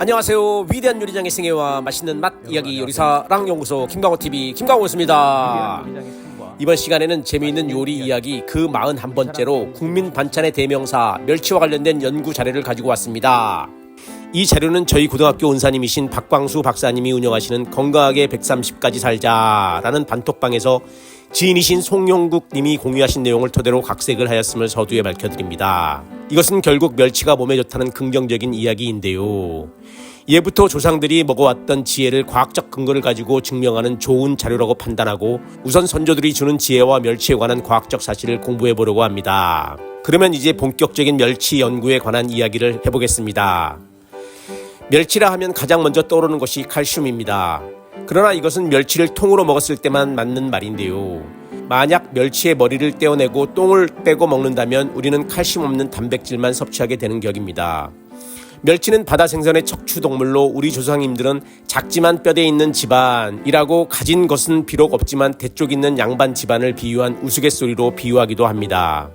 안녕하세요. 위대한 요리장의 생애와 맛있는 맛 이야기 요리사 랑 연구소 김광호 TV 김광호였습니다. 이번 시간에는 재미있는 요리 이야기 그 41번째로 국민 반찬의 대명사 멸치와 관련된 연구 자료를 가지고 왔습니다. 이 자료는 저희 고등학교 은사님이신 박광수 박사님이 운영하시는 건강하게 130까지 살자라는 단톡방에서 지인이신 송영국 님이 공유하신 내용을 토대로 각색을 하였음을 서두에 밝혀드립니다. 이것은 결국 멸치가 몸에 좋다는 긍정적인 이야기인데요. 예부터 조상들이 먹어왔던 지혜를 과학적 근거를 가지고 증명하는 좋은 자료라고 판단하고 우선 선조들이 주는 지혜와 멸치에 관한 과학적 사실을 공부해 보려고 합니다. 그러면 이제 본격적인 멸치 연구에 관한 이야기를 해보겠습니다. 멸치라 하면 가장 먼저 떠오르는 것이 칼슘입니다. 그러나 이것은 멸치를 통으로 먹었을 때만 맞는 말인데요. 만약 멸치의 머리를 떼어내고 똥을 빼고 먹는다면 우리는 칼슘 없는 단백질만 섭취하게 되는 격입니다. 멸치는 바다 생선의 척추 동물로 우리 조상님들은 작지만 뼈대 있는 집안이라고 가진 것은 비록 없지만 대쪽 있는 양반 집안을 비유한 우스갯소리로 비유하기도 합니다.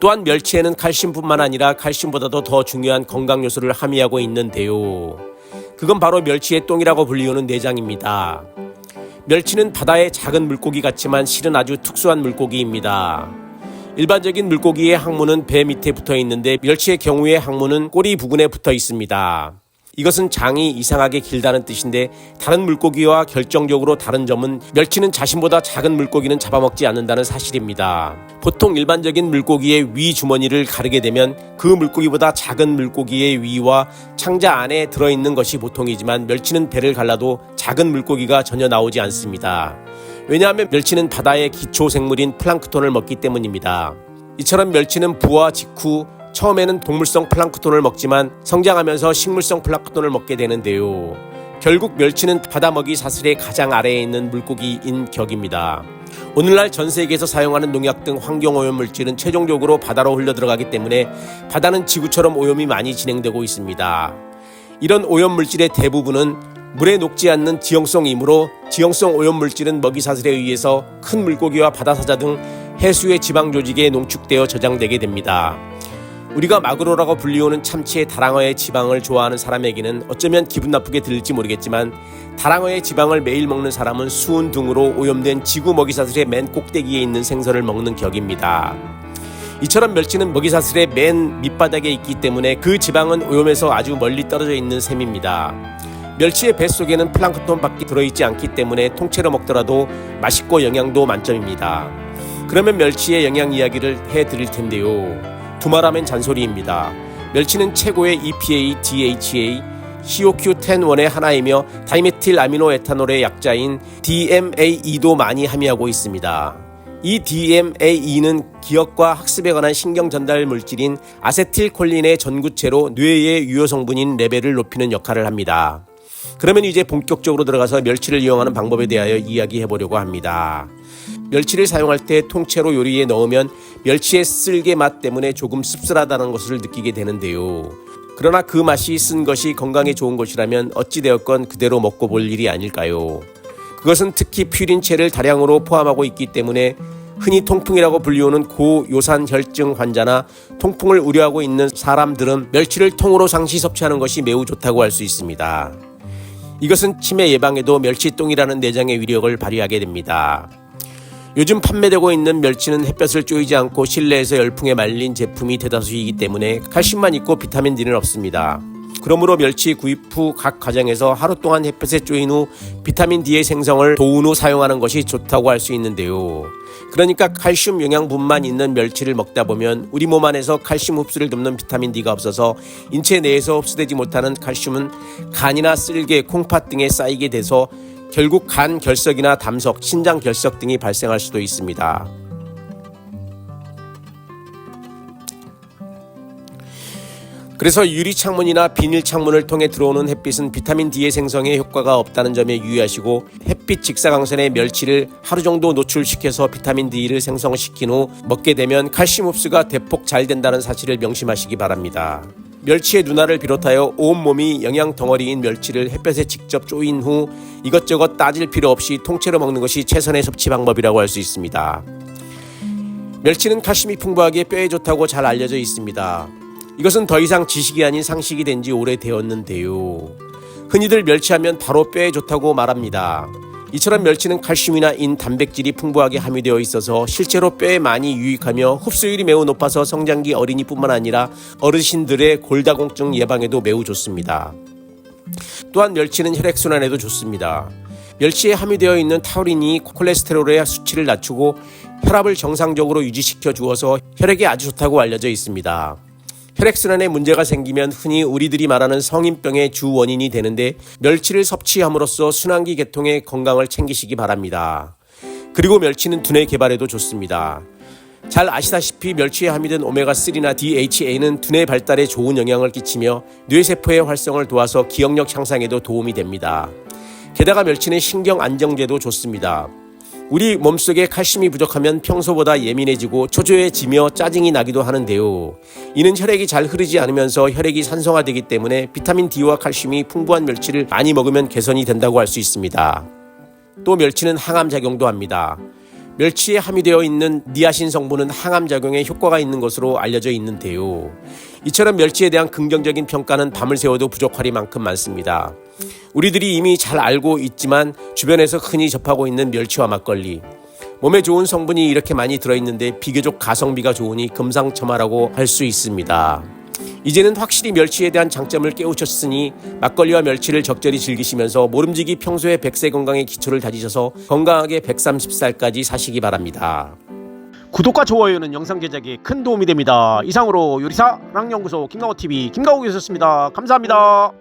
또한 멸치에는 칼슘뿐만 아니라 칼슘보다도 더 중요한 건강 요소를 함유하고 있는데요. 그건 바로 멸치의 똥이라고 불리우는 내장입니다. 멸치는 바다의 작은 물고기 같지만 실은 아주 특수한 물고기입니다. 일반적인 물고기의 항문은 배 밑에 붙어 있는데 멸치의 경우의 항문은 꼬리 부근에 붙어 있습니다. 이것은 장이 이상하게 길다는 뜻인데 다른 물고기와 결정적으로 다른 점은 멸치는 자신보다 작은 물고기는 잡아먹지 않는다는 사실입니다. 보통 일반적인 물고기의 위 주머니를 가르게 되면 그 물고기보다 작은 물고기의 위와 창자 안에 들어있는 것이 보통이지만 멸치는 배를 갈라도 작은 물고기가 전혀 나오지 않습니다. 왜냐하면 멸치는 바다의 기초 생물인 플랑크톤을 먹기 때문입니다. 이처럼 멸치는 부화 직후 처음에는 동물성 플랑크톤을 먹지만 성장하면서 식물성 플랑크톤을 먹게 되는데요. 결국 멸치는 바다먹이 사슬의 가장 아래에 있는 물고기인 격입니다. 오늘날 전 세계에서 사용하는 농약 등 환경 오염 물질은 최종적으로 바다로 흘러 들어가기 때문에 바다는 지구처럼 오염이 많이 진행되고 있습니다. 이런 오염 물질의 대부분은 물에 녹지 않는 지형성이므로 지형성 오염 물질은 먹이 사슬에 의해서 큰 물고기와 바다사자 등 해수의 지방 조직에 농축되어 저장되게 됩니다. 우리가 마그로라고 불리우는 참치의 다랑어의 지방을 좋아하는 사람에게는 어쩌면 기분 나쁘게 들릴지 모르겠지만 다랑어의 지방을 매일 먹는 사람은 수은 등으로 오염된 지구 먹이사슬의 맨 꼭대기에 있는 생선을 먹는 격입니다. 이처럼 멸치는 먹이사슬의 맨 밑바닥에 있기 때문에 그 지방은 오염에서 아주 멀리 떨어져 있는 셈입니다. 멸치의 뱃속에는 플랑크톤밖에 들어있지 않기 때문에 통째로 먹더라도 맛있고 영양도 만점입니다. 그러면 멸치의 영양 이야기를 해드릴 텐데요. 두말하면 잔소리입니다. 멸치는 최고의 EPA, DHA, COQ10원의 하나이며 다이메틸 아미노 에탄올의 약자인 DMAE도 많이 함유하고 있습니다. 이 DMAE는 기억과 학습에 관한 신경 전달 물질인 아세틸콜린의 전구체로 뇌의 유효 성분인 레벨을 높이는 역할을 합니다. 그러면 이제 본격적으로 들어가서 멸치를 이용하는 방법에 대하여 이야기해 보려고 합니다. 멸치를 사용할 때 통째로 요리에 넣으면 멸치의 쓸개 맛 때문에 조금 씁쓸하다는 것을 느끼게 되는데요. 그러나 그 맛이 쓴 것이 건강에 좋은 것이라면 어찌되었건 그대로 먹고 볼 일이 아닐까요? 그것은 특히 퓨린체를 다량으로 포함하고 있기 때문에 흔히 통풍이라고 불리우는 고요산 혈증 환자나 통풍을 우려하고 있는 사람들은 멸치를 통으로 상시 섭취하는 것이 매우 좋다고 할 수 있습니다. 이것은 치매 예방에도 멸치똥이라는 내장의 위력을 발휘하게 됩니다. 요즘 판매되고 있는 멸치는 햇볕을 쬐이지 않고 실내에서 열풍에 말린 제품이 대다수이기 때문에 칼슘만 있고 비타민 D는 없습니다. 그러므로 멸치 구입 후 각 가정에서 하루 동안 햇볕에 쪼인 후 비타민 D의 생성을 도운 후 사용하는 것이 좋다고 할 수 있는데요. 그러니까 칼슘 영양분만 있는 멸치를 먹다 보면 우리 몸 안에서 칼슘 흡수를 돕는 비타민 D가 없어서 인체 내에서 흡수되지 못하는 칼슘은 간이나 쓸개, 콩팥 등에 쌓이게 돼서 결국 간 결석이나 담석, 신장 결석 등이 발생할 수도 있습니다. 그래서 유리 창문이나 비닐 창문을 통해 들어오는 햇빛은 비타민 D의 생성에 효과가 없다는 점에 유의하시고 햇빛 직사광선의 멸치를 하루 정도 노출시켜서 비타민 D를 생성시킨 후 먹게 되면 칼슘 흡수가 대폭 잘 된다는 사실을 명심하시기 바랍니다. 멸치의 누나를 비롯하여 온몸이 영양 덩어리인 멸치를 햇볕에 직접 쪼인 후 이것저것 따질 필요 없이 통째로 먹는 것이 최선의 섭취 방법이라고 할 수 있습니다. 멸치는 칼슘이 풍부하게 뼈에 좋다고 잘 알려져 있습니다. 이것은 더 이상 지식이 아닌 상식이 된 지 오래되었는데요. 흔히들 멸치하면 바로 뼈에 좋다고 말합니다. 이처럼 멸치는 칼슘이나 인, 단백질이 풍부하게 함유되어 있어서 실제로 뼈에 많이 유익하며 흡수율이 매우 높아서 성장기 어린이뿐만 아니라 어르신들의 골다공증 예방에도 매우 좋습니다. 또한 멸치는 혈액순환에도 좋습니다. 멸치에 함유되어 있는 타우린이 콜레스테롤의 수치를 낮추고 혈압을 정상적으로 유지시켜 주어서 혈액에 아주 좋다고 알려져 있습니다. 혈액순환에 문제가 생기면 흔히 우리들이 말하는 성인병의 주 원인이 되는데 멸치를 섭취함으로써 순환기 계통의 건강을 챙기시기 바랍니다. 그리고 멸치는 두뇌 개발에도 좋습니다. 잘 아시다시피 멸치에 함유된 오메가3나 DHA는 두뇌 발달에 좋은 영향을 끼치며 뇌세포의 활성을 도와서 기억력 향상에도 도움이 됩니다. 게다가 멸치는 신경 안정제도 좋습니다. 우리 몸속에 칼슘이 부족하면 평소보다 예민해지고 초조해지며 짜증이 나기도 하는데요. 이는 혈액이 잘 흐르지 않으면서 혈액이 산성화되기 때문에 비타민 D와 칼슘이 풍부한 멸치를 많이 먹으면 개선이 된다고 할 수 있습니다. 또 멸치는 항암 작용도 합니다. 멸치에 함유되어 있는 니아신 성분은 항암 작용에 효과가 있는 것으로 알려져 있는데요. 이처럼 멸치에 대한 긍정적인 평가는 밤을 새워도 부족하리만큼 많습니다. 우리들이 이미 잘 알고 있지만 주변에서 흔히 접하고 있는 멸치와 막걸리. 몸에 좋은 성분이 이렇게 많이 들어있는데 비교적 가성비가 좋으니 금상첨화라고 할 수 있습니다. 이제는 확실히 멸치에 대한 장점을 깨우쳤으니 막걸리와 멸치를 적절히 즐기시면서 모름지기 평소에 백세 건강의 기초를 다지셔서 건강하게 130살까지 사시기 바랍니다. 구독과 좋아요는 영상 제작에 큰 도움이 됩니다. 이상으로 요리사 랑연구소 김강호 TV 김강호였습니다. 감사합니다.